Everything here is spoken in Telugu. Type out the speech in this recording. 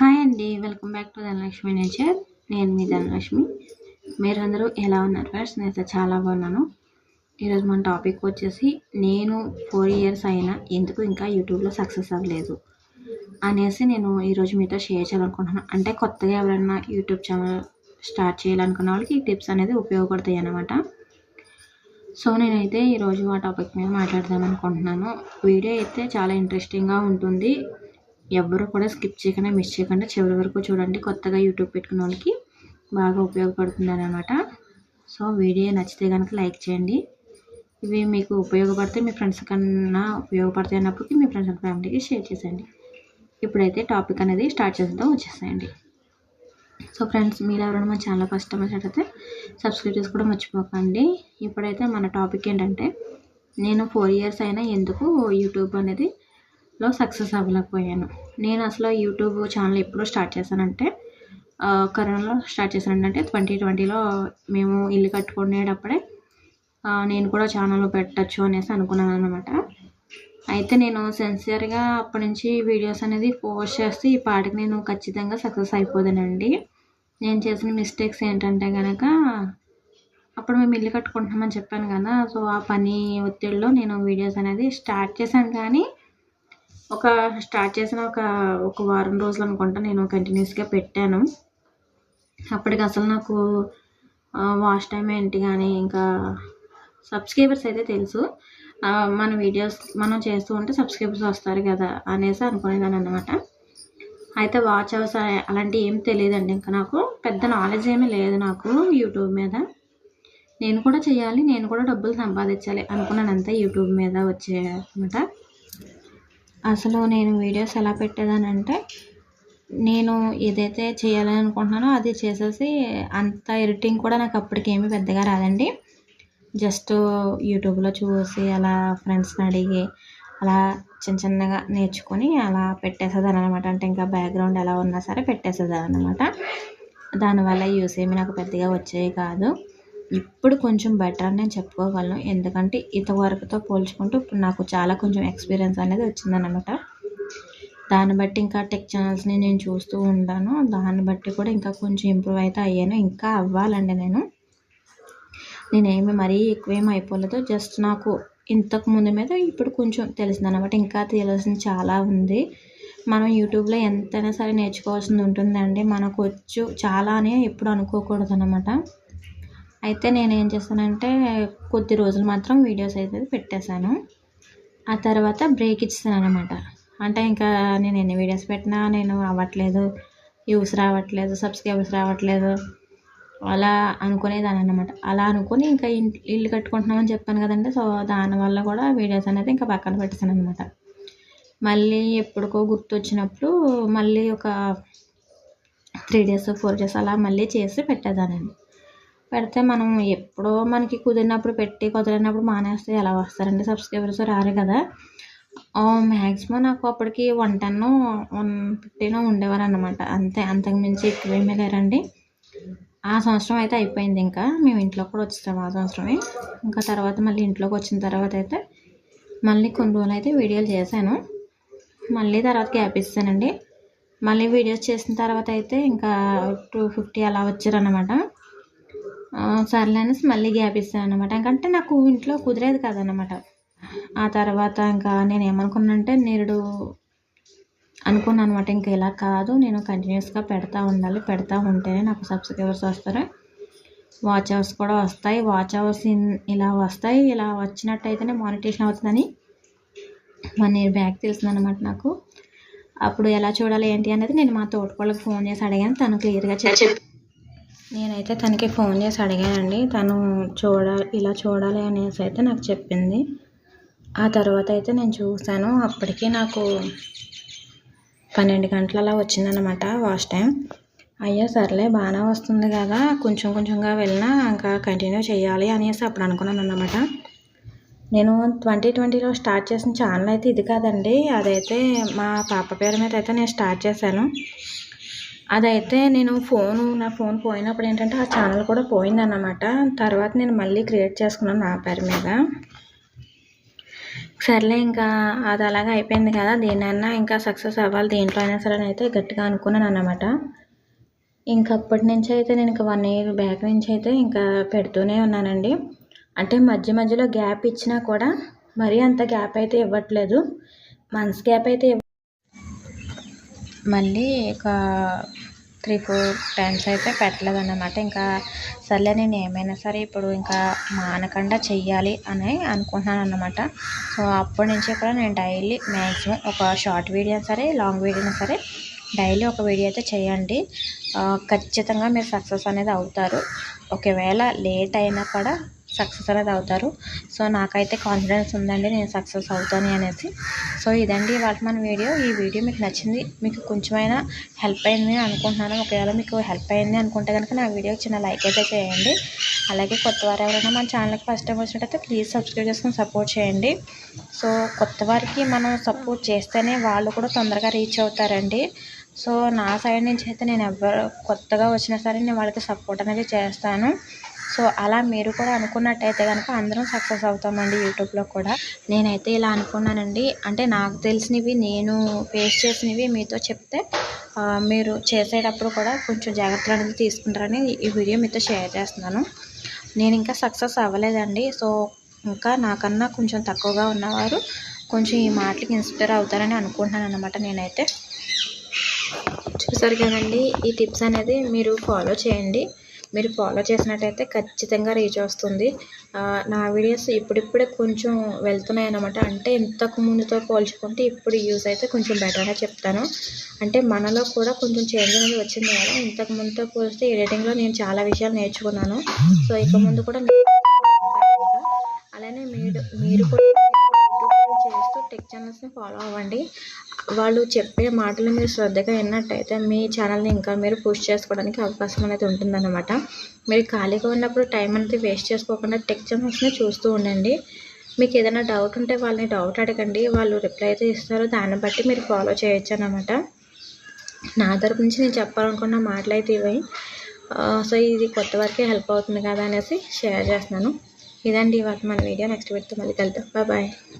హాయ్ అండి welcome back to Dhanalakshmi nature. నేను మీ ధనలక్ష్మి. మీరందరూ ఎలా ఉన్నారు ఫ్రెండ్స్? నేనైతే చాలా బాగున్నాను. ఈరోజు మన టాపిక్ వచ్చేసి నేను ఫోర్ ఇయర్స్ అయినా ఎందుకు ఇంకా యూట్యూబ్లో సక్సెస్ అవ్వలేదు అనేసి నేను ఈరోజు మీతో షేర్ చేయాలనుకుంటున్నాను. అంటే కొత్తగా ఎవరైనా యూట్యూబ్ ఛానల్ స్టార్ట్ చేయాలనుకున్న వాళ్ళకి ఈ టిప్స్ అనేది ఉపయోగపడతాయి అన్నమాట. సో నేనైతే ఈరోజు ఆ టాపిక్ మీద మాట్లాడదాం అనుకుంటున్నాను వీడియో అయితే చాలా ఇంట్రెస్టింగ్గా ఉంటుంది. ఎవ్వరు కూడా స్కిప్ చేయకుండా మిస్ చేయకుండా చివరి వరకు చూడండి. కొత్తగా యూట్యూబ్ పెట్టుకున్న వాళ్ళకి బాగా ఉపయోగపడుతుంది అనమాట సో వీడియో నచ్చితే కనుక లైక్ చేయండి. ఇవి మీకు ఉపయోగపడితే మీ ఫ్రెండ్స్ కన్నా ఉపయోగపడతాయి అన్నప్పటికీ మీ ఫ్రెండ్స్ అండ్ ఫ్యామిలీకి షేర్ చేసేయండి. ఇప్పుడైతే టాపిక్ అనేది స్టార్ట్ చేద్దాం వచ్చేసేయండి. సో ఫ్రెండ్స్ మీరు ఎవరైనా మా ఛానల్ ఫస్ట్ టైం అయితే సబ్స్క్రైబ్ చేసుకోవడం మర్చిపోకండి. ఇప్పుడైతే మన టాపిక్ ఏంటంటే నేను ఫోర్ ఇయర్స్ అయినా ఎందుకు యూట్యూబ్ అనేది లో సక్సెస్ అవ్వలేకపోయాను. నేను అసలు యూట్యూబ్ ఛానల్ ఎప్పుడు స్టార్ట్ చేశానంటే కరోనాలో స్టార్ట్ చేశానంటే ట్వంటీ ట్వంటీలో మేము ఇల్లు కట్టుకునేటప్పుడే నేను కూడా ఛానల్ పెట్టచ్చు అనేసి అనుకున్నాను అనమాట అయితే నేను సిన్సియర్గా అప్పటి నుంచి వీడియోస్ అనేది పోస్ట్ చేస్తే ఈ పాటకి నేను ఖచ్చితంగా సక్సెస్ అయిపోదానండి నేను చేసిన మిస్టేక్స్ ఏంటంటే కనుక అప్పుడు మేము ఇల్లు కట్టుకుంటున్నామని చెప్పాను కదా సో ఆ పని ఒత్తిడిలో నేను వీడియోస్ అనేది స్టార్ట్ చేశాను. కానీ ఒక స్టార్ట్ చేసిన ఒక ఒక వారం రోజులు అనుకుంటా నేను కంటిన్యూస్గా పెట్టాను. అప్పటికి అసలు నాకు వాష్ టైం ఏంటి కానీ ఇంకా సబ్స్క్రైబర్స్ అయితే తెలుసు. మన వీడియోస్ మనం చేస్తూ ఉంటే సబ్స్క్రైబర్స్ వస్తారు కదా అనేసి అనుకునేదాన్ని అనమాట అయితే వాచ్ అవర్స్ అలాంటివి ఏం తెలియదండి. ఇంకా నాకు పెద్ద నాలెడ్జ్ ఏమీ లేదు నాకు యూట్యూబ్ మీద. నేను కూడా చేయాలి నేను కూడా డబ్బులు సంపాదించాలి అనుకున్నాను అంతా యూట్యూబ్ మీద వచ్చే అనమాట అసలు నేను వీడియోస్ ఎలా పెట్టేదానంటే నేను ఏదైతే చేయాలని అనుకుంటున్నానో అది చేసేసి అంత ఎడిటింగ్ కూడా నాకు అప్పటికేమీ పెద్దగా రాదండి. జస్ట్ యూట్యూబ్లో చూసి అలా ఫ్రెండ్స్ని అడిగి అలా చిన్న చిన్నగా నేర్చుకొని అలా పెట్టేసేదాన్ని అనమాట అంటే ఇంకా బ్యాక్గ్రౌండ్ ఎలా ఉన్నా సరే పెట్టేసేదాన్ని అనమాట దానివల్ల యూస్ ఏమి నాకు పెద్దగా వచ్చేవి కాదు. ఇప్పుడు కొంచెం బెటర్ అని నేను చెప్పుకోగలను. ఎందుకంటే ఇంతవరకుతో పోల్చుకుంటూ ఇప్పుడు నాకు చాలా కొంచెం ఎక్స్పీరియన్స్ అనేది వచ్చిందనమాట దాన్ని బట్టి ఇంకా టెక్ ఛానల్స్ని నేను చూస్తూ ఉంటాను. దాన్ని బట్టి కూడా ఇంకా కొంచెం ఇంప్రూవ్ అయితే అయ్యాను. ఇంకా అవ్వాలండి నేను. నేనేమి మరీ ఎక్కువేం అయిపోలేదు. జస్ట్ నాకు ఇంతకు ముందు మీద ఇప్పుడు కొంచెం తెలిసిందనమాట ఇంకా తెలియాల్సింది చాలా ఉంది. మనం యూట్యూబ్లో ఎంతైనా సరే నేర్చుకోవాల్సింది ఉంటుందండి. మనకు వచ్చు చాలా అని ఎప్పుడు అనుకోకూడదు అనమాట అయితే నేను ఏం చేస్తానంటే కొద్ది రోజులు మాత్రం వీడియోస్ అయితే పెట్టేశాను. ఆ తర్వాత బ్రేక్ ఇచ్చాను అనమాట అంటే ఇంకా నేను ఎన్ని వీడియోస్ పెట్టినా నేను అవ్వట్లేదు వ్యూస్ రావట్లేదు సబ్స్క్రైబర్స్ రావట్లేదు అలా అనుకునేదాన్ని అనమాట అలా అనుకుని ఇంకా ఇల్లు కట్టుకుంటున్నామని చెప్పాను కదండి. సో దానివల్ల కూడా వీడియోస్ అనేది ఇంకా పక్కన పెట్టేశాను అనమాట మళ్ళీ ఎప్పుడుకో గుర్తు వచ్చినప్పుడు మళ్ళీ ఒక త్రీ డేస్ ఫోర్ డేస్ అలా మళ్ళీ చేసి పెట్టేదానండి. పెడితే మనం ఎప్పుడో మనకి కుదిరినప్పుడు పెట్టి కుదిరినప్పుడు మానేస్తే ఎలా వస్తారండి సబ్స్క్రైబర్స్? రారు కదా. మ్యాక్సిమం నాకు అప్పటికి వన్ టెన్ వన్ ఫిఫ్టీన్ ఉండేవారు అనమాట అంతే అంతకు మించి ఎక్కువేమీ లేరండి. ఆ సంవత్సరం అయితే అయిపోయింది ఇంకా. మేము ఇంట్లో కూడా వచ్చేసాం ఆ సంవత్సరమే. ఇంకా తర్వాత మళ్ళీ ఇంట్లోకి వచ్చిన తర్వాత అయితే మళ్ళీ కొన్ని రోజులు అయితే వీడియోలు చేశాను. మళ్ళీ తర్వాత గ్యాప్ ఇస్తానండి. మళ్ళీ వీడియోస్ చేసిన తర్వాత అయితే ఇంకా టూ ఫిఫ్టీ అలా వచ్చారనమాట సర్లే అనేసి మళ్ళీ గ్యాప్ ఇస్తాను అనమాట ఎందుకంటే నాకు ఇంట్లో కుదిరేది కదనమాట ఆ తర్వాత ఇంకా నేను ఏమనుకున్నానంటే నేరుడు అనుకున్నాను అనమాట ఇంకా ఇలా కాదు నేను కంటిన్యూస్గా పెడతా ఉండాలి పెడతా ఉంటేనే నాకు సబ్స్క్రైబర్స్ వస్తారు. వాచ్ అవర్స్ కూడా వస్తాయి. వాచ్ అవర్స్ ఇలా వస్తాయి. ఇలా వచ్చినట్టయితేనే మానిటేషన్ అవుతుందని వన్ ఇయర్ బ్యాక్ తెలిసిందనమాట నాకు. అప్పుడు ఎలా చూడాలి ఏంటి అనేది నేను మా తోటకోళ్ళకి ఫోన్ చేసి అడిగాను. తను క్లియర్గా చెప్పి నేనైతే తనకి ఫోన్ చేసి అడిగానండి. తను చూడ ఇలా చూడాలి అనేసి అయితే నాకు చెప్పింది. ఆ తర్వాత అయితే నేను చూశాను. అప్పటికి నాకు పన్నెండు గంటల అలా వచ్చిందనమాట వాష్ టైం. అయ్యో సర్లే బాగానే వస్తుంది కదా. కొంచెం కొంచెంగా వెళ్ళినా ఇంకా కంటిన్యూ చేయాలి అనేసి అప్పుడు అనుకున్నాను అనమాట నేను ట్వంటీ ట్వంటీలో స్టార్ట్ చేసిన ఛానల్ అయితే ఇది కాదండి. అదైతే మా పాప పేరు మీద అయితే నేను స్టార్ట్ చేశాను. అదైతే నేను ఫోను నా ఫోన్ పోయినప్పుడు ఏంటంటే ఆ ఛానల్ కూడా పోయిందన్నమాట. తర్వాత నేను మళ్ళీ క్రియేట్ చేసుకున్నాను నా పేరు మీద. సర్లే ఇంకా అది అలాగే అయిపోయింది కదా దేనైనా ఇంకా సక్సెస్ అవ్వాలి దేంట్లో అయినా సరే అయితే గట్టిగా అనుకున్నాను అన్నమాట. ఇంకా అప్పటి నుంచి అయితే నేను ఇంకా వన్ ఇయర్ బ్యాక్ నుంచి అయితే ఇంకా పెడుతూనే ఉన్నానండి. అంటే మధ్య మధ్యలో గ్యాప్ ఇచ్చినా కూడా మరీ అంత గ్యాప్ అయితే ఇవ్వట్లేదు. మంత్స్ గ్యాప్ అయితే మళ్ళీ ఒక త్రీ ఫోర్ టైమ్స్ అయితే పెట్టలేదు అన్నమాట ఇంకా సర్లే నేను ఏమైనా సరే ఇప్పుడు ఇంకా మానకుండా చెయ్యాలి అని అనుకుంటున్నాను అన్నమాట సో అప్పటి నుంచి కూడా నేను డైలీ మ్యాక్సిమం ఒక షార్ట్ వీడియో సరే లాంగ్ వీడియో సరే డైలీ ఒక వీడియో అయితే చేయండి. ఖచ్చితంగా మీరు సక్సెస్ అనేది అవుతారు. ఒకవేళ లేట్ అయినా కూడా సక్సెస్ అనేది అవుతారు. సో నాకైతే కాన్ఫిడెన్స్ ఉందండి. నేను సక్సెస్ అవుతాను అనేసి. సో ఇదండి ఇవాళ మన వీడియో. ఈ వీడియో మీకు నచ్చింది మీకు కొంచెమైనా హెల్ప్ అయింది అనుకుంటున్నాను. ఒకవేళ మీకు హెల్ప్ అయింది అనుకుంటే కనుక నా వీడియో చిన్న లైక్ అయితే చేయండి. అలాగే కొత్త వారు ఎవరైనా మన ఛానల్కి ఫస్ట్ టైం వచ్చినట్టయితే ప్లీజ్ సబ్స్క్రైబ్ చేసుకుని సపోర్ట్ చేయండి. సో కొత్త వారికి మనం సపోర్ట్ చేస్తేనే వాళ్ళు కూడా తొందరగా రీచ్ అవుతారండి. సో నా సైడ్ నుంచి అయితే నేను ఎవరు కొత్తగా వచ్చినా సరే నేను వాళ్ళకి సపోర్ట్ అనేది చేస్తాను. సో అలా మీరు కూడా అనుకున్నట్టయితే కనుక అందరం సక్సెస్ అవుతామండి యూట్యూబ్లో కూడా. నేనైతే ఇలా అనుకున్నానండి. అంటే నాకు తెలిసినవి నేను ఫేస్ చేసినవి మీతో చెప్తే మీరు చేసేటప్పుడు కూడా కొంచెం జాగ్రత్తలు అనేది తీసుకుంటారని ఈ వీడియో మీతో షేర్ చేస్తున్నాను. నేను ఇంకా సక్సెస్ అవ్వలేదండి. సో ఇంకా నాకన్నా కొంచెం తక్కువగా ఉన్నవారు కొంచెం ఈ మాటలకి ఇన్స్పైర్ అవుతారని అనుకుంటున్నాను అనమాట నేనైతే. చూసారు కదండి ఈ టిప్స్ అనేది మీరు ఫాలో చేయండి. మీరు ఫాలో చేసినట్టయితే ఖచ్చితంగా రీచ్ వస్తుంది. నా వీడియోస్ ఇప్పుడిప్పుడే కొంచెం వెళ్తున్నాయి అనమాట అంటే ఇంతకు ముందుతో పోల్చుకుంటే ఇప్పుడు యూస్ అయితే కొంచెం బెటర్గా చెప్తాను. అంటే మనలో కూడా కొంచెం చేంజ్ అనేది వచ్చింది కదా. ఇంతకు ముందుతో పోలిస్తే ఎడిటింగ్లో నేను చాలా విషయాలు నేర్చుకున్నాను. సో ఇక ముందు కూడా అలానే మీరు మీరు కూడా టెక్ ఛానల్స్ని ఫాలో అవ్వండి. వాళ్ళు చెప్పే మాటలు మీరు శ్రద్ధగా విన్నట్టయితే మీ ఛానల్ని ఇంకా మీరు పుష్ చేసుకోవడానికి అవకాశం అనేది ఉంటుందన్నమాట. మీరు ఖాళీగా ఉన్నప్పుడు టైం అనేది వేస్ట్ చేసుకోకుండా టెక్ ఛానల్స్ని చూస్తూ ఉండండి. మీకు ఏదైనా డౌట్ ఉంటే వాళ్ళని డౌట్ అడగండి. వాళ్ళు రిప్లై అయితే ఇస్తారు. దాన్ని బట్టి మీరు ఫాలో చేయొచ్చు అనమాట నా తరపు నుంచి నేను చెప్పాలనుకున్న మాటలు అయితే ఇవి. సో ఇది కొత్త వరకే హెల్ప్ అవుతుంది కదా అనేసి షేర్ చేస్తున్నాను. ఇదండి ఇవాళ మన వీడియో. నెక్స్ట్ వీడియోతో మళ్ళీ కలుద్దాం. బాయ్.